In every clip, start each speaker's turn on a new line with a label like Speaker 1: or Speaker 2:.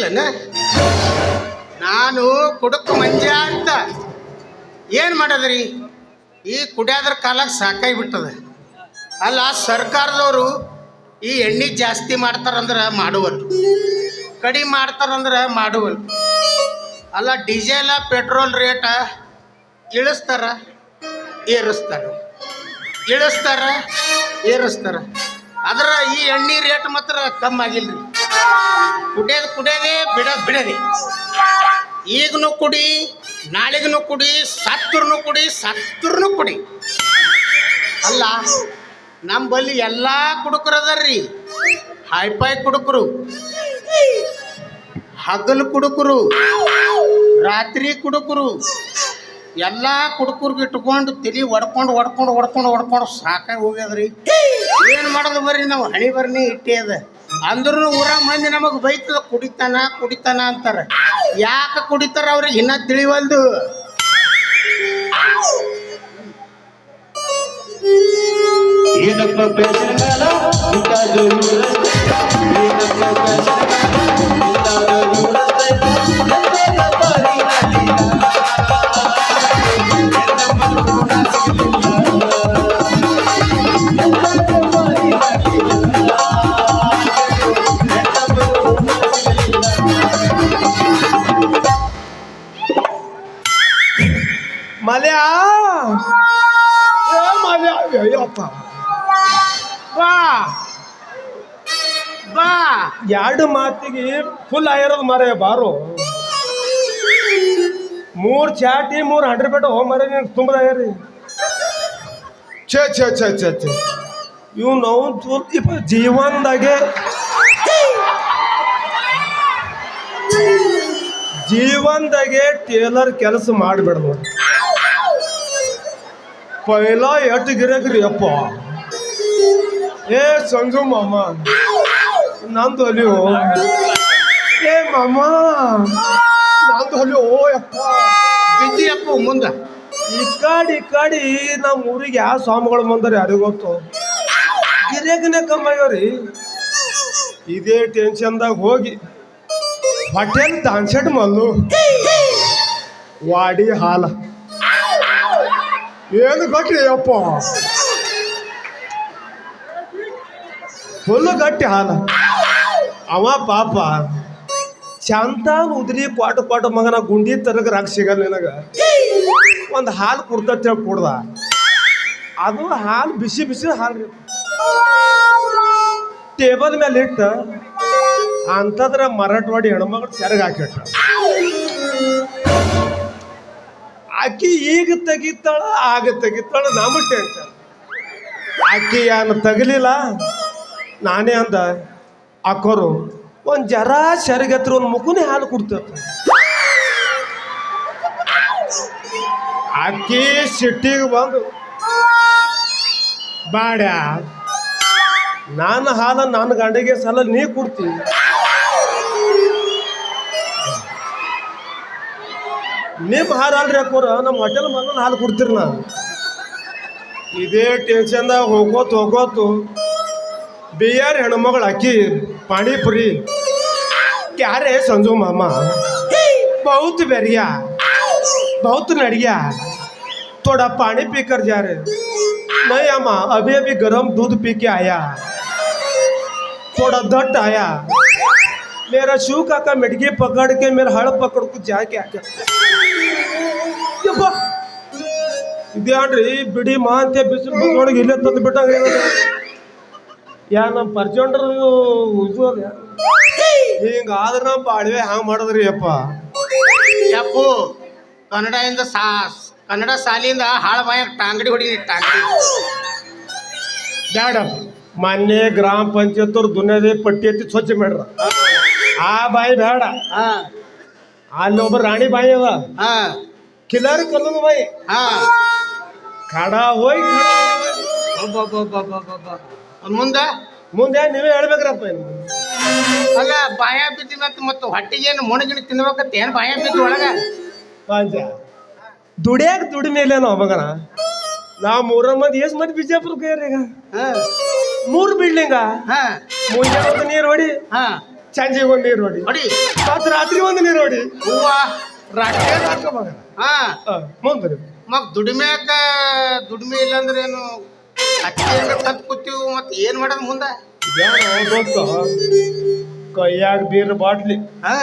Speaker 1: ಸಿಕ್ಕಿಲ್ಲನ ನಾನು ಕುಡುಕು ಮಂಜ ಅಂತ ಏನು ಮಾಡೋದ್ರಿ? ಈ ಕುಡಿಯೋದ್ರ ಕಾಲಕ್ಕೆ ಸಾಕಾಗಿ ಬಿಟ್ಟದ. ಅಲ್ಲ, ಸರ್ಕಾರದವರು ಈ ಎಣ್ಣೆ ಜಾಸ್ತಿ ಮಾಡ್ತಾರಂದ್ರೆ ಮಾಡುವಲ್ರು ಕಡಿಮೆ ಮಾಡ್ತಾರಂದ್ರೆ ಮಾಡುವಲ್. ಅಲ್ಲ, ಡೀಸೆಲ, ಪೆಟ್ರೋಲ್ ರೇಟ ಇಳಿಸ್ತಾರ, ಏರಿಸ್ತಾರ. ಇಳಿಸ್ತಾರ, ಏರಿಸ್ತಾರ. ಆದ್ರೆ ಈ ಎಣ್ಣೆ ರೇಟ್ ಮಾತ್ರ ಕಮ್ಮಿ ಆಗಿಲ್ರಿ. ಕುಡಿಯೋದು ಕುಡಿಯೋದೇ, ಬಿಡೋದು ಬಿಡೋದೆ. ಈಗನು ಕುಡಿ ನಾಳೆಗೂ ಕುಡಿ ಸತ್ತರೂ ಕುಡಿ ಸತ್ತರೂ ಕುಡಿ. ಅಲ್ಲ ನಮ್ಮ ಬಲ್ಲಿ ಎಲ್ಲ ಕುಡುಕರು ಅದಾರ್ರಿ. ಹೈಫೈ ಕುಡುಕರು, ಹಗಲು ಕುಡುಕರು, ರಾತ್ರಿ ಕುಡುಕರು, ಎಲ್ಲ ಕುಡುಕರ್ಗೆ ಇಟ್ಕೊಂಡು ತಲೆ ಒಡ್ಕೊಂಡು ಒಡ್ಕೊಂಡು ಒಡ್ಕೊಂಡು ಒಡ್ಕೊಂಡು ಸಾಕಾಗಿ ಹೋಗ್ಯದ್ರಿ. ಏನು ಮಾಡೋದು ಬರ್ರಿ ನಾವು ಹಣಿ ಬರ್ನಿ ಇಟ್ಟೇ ಅದ. ಅಂದ್ರೂ ಊರ ಮಂದಿ ನಮಗೆ ಬೈತದ ಕುಡಿತಾನ ಕುಡಿತಾನ ಅಂತಾರ. ಯಾಕೆ ಕುಡಿತಾರ ಅವ್ರಿಗೆ ಇನ್ನ ತಿಳಿವಲ್ದು.
Speaker 2: ಏನಪ್ಪ
Speaker 3: ಮಲ್ಯ ಮಲ್ಯ ಅಯ್ಯಪ್ಪ
Speaker 1: ಬಾ ಬಾ
Speaker 3: ಎರಡು ಮಾತಿಗೆ ಫುಲ್ ಆಗಿರೋದು ಮರೆ ಬಾರು. ಮೂರ್ ಚಾಟಿ ಮೂರ್ ಹಂಡ್ರೆಡ್ ಬೇಟ ಹೋ ಮರೆ ನೀನು ತುಂಬದ ಆಗ್ಯಾರಿ ಛೇ ಛೇ ಛೇ ಛೇ ಛೇ. ಇವ್ ನಾವು ಇಪ್ಪ ಜೀವನದಾಗೆ ಜೀವನದಾಗೆ ಟೇಲರ್ ಕೆಲಸ ಮಾಡಿಬಿಡ್ದು ಪೈಲ ಎಟ್ಟು ಗಿರಕ್ರಿ ಅಪ್ಪ. ಏ ಸಂಜು ಮಾಮ ನಂದು ಅಲ್ಲಿಯೋ. ಏ ಮಾಮ ನಂದು ಅಲ್ಲಿಯೋ ಯಪ್ಪ.
Speaker 1: ಬಿದ್ದಿ ಅಪ್ಪ ಮುಂದ.
Speaker 3: ಈ ಕಾಡಿ ನಮ್ಮ ಊರಿಗೆ ಯಾವ ಸ್ವಾಮಿಗಳು ಬಂದರೆ ಯಾರಿಗೂ ಗೊತ್ತು? ಗಿರೇಗನೆ ಕಮ್ಮಿ ಆಗ್ಯಾವ್ರಿ ಇದೇ ಟೆನ್ಷನ್ದಾಗ ಹೋಗಿ. ಹೋಟೆಲ್ ದಾನ್ಸೆಟ್ ಮಲ್ಲು. ವಾಡಿ ಹಾಲ. ಏನು ಗಟ್ಟಿ ಅಪ್ಪ ಹುಲ್ಲು ಗಟ್ಟಿ ಹಾಲ ಅವ ಪಾಪ. ಶಾಂತ ಉದ್ರಿ ಕ್ವಾಟ ಕ್ವಾಟ ಮಗನ ಗುಂಡಿ ತನಕ ರಾಕ್ ಸಿಗಲ್ಲ ನಿನಗ. ಒಂದು ಹಾಲು ಕುಡ್ತೇಳಿ ಕುಡ್ದ. ಅದು ಹಾಲು ಬಿಸಿ ಬಿಸಿ ಹಾಲು ಟೇಬಲ್ ಮೇಲೆ ಇಟ್ಟ ಅಂಥದ್ರ ಮರಾಠವಾಡಿ ಹೆಣ್ಮಗಳು ಸೆರಗ್ ಹಾಕಿಟ್ಟ ಆಕಿ ಈಗ ತೆಗಿತಾಳ, ಆಗ ತೆಗಿತಾಳ ನಮಗೆ ಟೆನ್ಷನ್. ಆಕಿ ಏನು ತಗಲಿಲ್ಲ? ನಾನೇ ಅಂದ, ಅಕ್ಕೋರು, ಒಂದು ಜರ ಸರಿಗತ್ರ ಒಂದು ಮುಖನೇ ಹಾಲು ಕುಡ್ತೇವೆ ಅಕ್ಕಿ ಸಿಟ್ಟಿಗೆ ಬಂದು, ಬಾಡ್ಯ, ನಾನು ಹಾಲ ನನ್ನ ಗಂಡಿಗೆ ಸಲ ನೀ ಕೊಡ್ತೀನಿ ನಿಮ್ಮ ಹಾಲು ಅಲ್ರಿ ಅಕ್ಕೋರ ನಮ್ಮ ಹೋಟೆಲ್ ಮಗನ ಹಾಲು ಕೊಡ್ತೀರಿ ನಾ ಇದೇ ಟೆನ್ಷನ್ದಾಗ ಹೋಗೋತು ಹೋಗೋತು ಬಿಯರ್ ಹೆಣ್ಮಗಳು ಅಕ್ಕಿ ಪಾಣಿಪುರಿ ಕ್ಯಾರೆ ಸಂಜು ಮಾಮ बहुत बढ़िया बहुत बढ़िया थोड़ा पानी पी कर जा रहे नहीं अम्मा अभी अभी गर्म दूध पी के आया थोड़ा दट आया मेरा शू काका मिटकी पकड़ के मेरा हड़ पकड़ को जाके आके यप्पा ಇದೇನ್ರಿ ಬಿಡಿ ಮಾಂತೆ ಬಿಸಿಲು ಬಿಸಿಲೊಳಗೆ ಇಲ್ಲೇ ತಂದು ಬಿಟ್ಟಂಗ ಯಾ ನಮ್ಮ ಪರ್ಚೊಂಡ್ರ ಇದು ಅದ. ಹಿಂಗ ಆದ್ರ ನಮ್ಮ ಬಾಳ್ವೆ ಹಂಗ ಮಾಡಿದ್ರಿ ಅಪ್ಪ
Speaker 1: ಯಪ್ಪು ಕನ್ನಡದಿಂದ ಸಾ ಕನ್ನಡ ಸಾಲಿಯಿಂದ ಹಾಳ ಬಾಯ ಟಾಂಗಡಿ ಹೊಡಿ ಟಾಂಗಡಿ.
Speaker 3: ಬ್ಯಾಡ. ಮೊನ್ನೆ ಗ್ರಾಮ ಪಂಚಾಯತ್ ಅವ್ರ ದುನಿಯಾದೇ ಪಟ್ಟಿ ಎತ್ತಿ ಸ್ವಚ್ಛ ಮಾಡ್ರ. ಆ ಬಾಯಿ ಬೇಡ
Speaker 1: ಹಾ.
Speaker 3: ಅಲ್ಲಿ ಒಬ್ಬ ರಾಣಿ ಬಾಯಿ ಅದ.
Speaker 1: ಹಾ.
Speaker 3: ಕಿಲಾರಿ ಕಲ್ಲದ ಬಾಯಿ.
Speaker 1: ಹಾ.
Speaker 3: ಕಡ ಹೋಯ್
Speaker 1: ಮುಂದ?
Speaker 3: ಮುಂದೆ ನೀವೇ ಹೇಳ್ಬೇಕ್ರಪ್ಪ.
Speaker 1: ಅಲ್ಲ ಬಾಯ ಬಿದ್ದಿ ಮತ್ತೆ ಮತ್ತೆ ಹೊಟ್ಟಿಗೇನು ಮುಣಗಿಣಿ ತಿನ್ಬೇಕಂತ ಏನು ಬಾಯ ಬಿದ್ದು ಒಳಗ?
Speaker 3: ಪಾಂಚ. ದುಡಿಯಾಕ ದುಡಿಮೇಲೆ ನಾವು ಮಗನ. ನಾವು ಮೂರ ಮಂದಿ ಎಷ್ಟು ಮಂದಿ ಬಿಜಾಪುರಕ್ಕೆ ಈಗ?
Speaker 1: ಹಾ.
Speaker 3: ಮೂರು ಬಿಲ್ಡಿಂಗ.
Speaker 1: ಹಾ.
Speaker 3: ಮುಂಜಾನೆ ಒಂದು ನೀರು ಹೊಡಿ.
Speaker 1: ಹಾ.
Speaker 3: ಸಂಜೆಗೆ ಒಂದು ನೀರು ಹೊಡಿ.
Speaker 1: ಹೊಡಿ.
Speaker 3: ರಾತ್ರಿ ಒಂದು ನೀರು ಹೊಡಿ.
Speaker 1: ಹೂವ.
Speaker 3: ಹಾಕ ಮಗನ.
Speaker 1: ಹಾ.
Speaker 3: ಮುಂದ್ರಿ
Speaker 1: ಮತ್ ದುಡಿಮ್ಯಾಕ ದುಡಿಮೆ ಇಲ್ಲಂದ್ರೆ ಏನು? ಏನ್ರ ಕಲ್ತ್ ಕೂತೀವಿ ಮತ್ತೆ ಏನ್ ಮಾಡೋದು ಮುಂದ?
Speaker 3: ಕೈಯಾಗ ಬೀರ್ ಬಾಟ್ಲಿ.
Speaker 1: ಹಾ.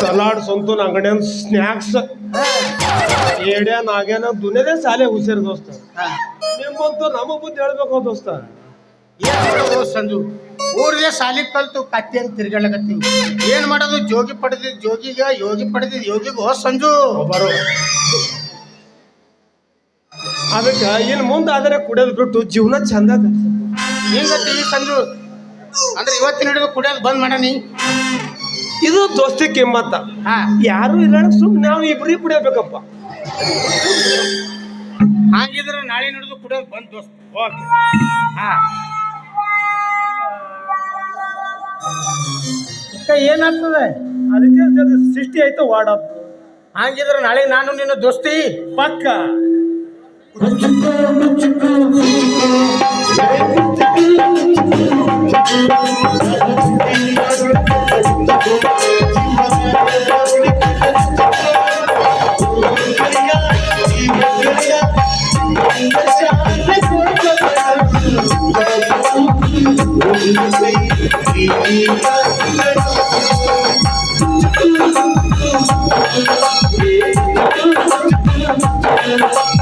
Speaker 3: ಸಲಾಡ್ ಸ್ವಂತ ಅಂಗಡಿ ಸ್ನ್ಯಾಕ್ಸ್
Speaker 1: ಹಾ,
Speaker 3: ನಾಗೇನ ನಾಗ್ಯಾನ ದುನಿಯಾದೇ ಸಾಲೆ ಹುಷಾರ್ ದೋಸ್ತ.
Speaker 1: ಹಾ.
Speaker 3: ನಿಮ್ಮಂತೂ ನಮ್ಮ ಬುದ್ಧಿ ಹೇಳ್ಬೇಕು ದೋಸ್ತ?
Speaker 1: ಏನ್ ಸಂಜು? ಊರಿಗೆ ಸಾಲಿ ಕಲ್ತು ಕತ್ತಿ ಅಂತ ತಿರ್ಗಾಡಕತ್ತೀವಿ ಏನ್ ಮಾಡೋದು? ಜೋಗಿ ಪಡೆದಿದ್ ಜೋಗಿಗ ಯೋಗಿ ಪಡೆದಿದ್ ಯೋಗಿಗೋ ಸಂಜು.
Speaker 3: ಬರೋ. ಅದಕ್ಕೆ ಇನ್ನು ಮುಂದೆ ಆದರೆ ಕುಡಿಯೋದು ಬಿಟ್ಟು ಜೀವನ ಚಂದ ಅದ.
Speaker 1: ಹಿಂಗತ್ತೀವಿ ಸಂಜು? ಅಂದ್ರೆ ಇವತ್ತಿನ ಹಿಡಿದು ಕುಡಿಯೋದು ಬಂದ್ ಮಾಡನಿ
Speaker 3: ಇದು ದೋಸ್ತಿ ಕಿಮ್ಮತ್ತ.
Speaker 1: ಹಾ.
Speaker 3: ಯಾರು ಇಲ್ಲ ಸುಮ್ ನಾವು ಇಬ್ರಿ ಕುಡಿಯಬೇಕಪ್ಪ.
Speaker 1: ಹಾಗಿದ್ರೆ ನಾಳೆ ಹಿಡಿದು ಕುಡಿಯೋದು ಬಂದ್ ದೋಸ್ತ.
Speaker 3: ಓಕೆ.
Speaker 1: ಹಾ.
Speaker 3: ಏನಾಗ್ತದೆ? ಅದಕ್ಕೆ ಅದು ಸೃಷ್ಟಿ ಆಯ್ತು ವಾಡ
Speaker 1: ಹಾಗಿದ್ರೆ ನಾಳೆ ನಾನು ನಿನ್ನ ದೋಸ್ತಿ.
Speaker 3: ಪಕ್ಕ.
Speaker 2: Thank you.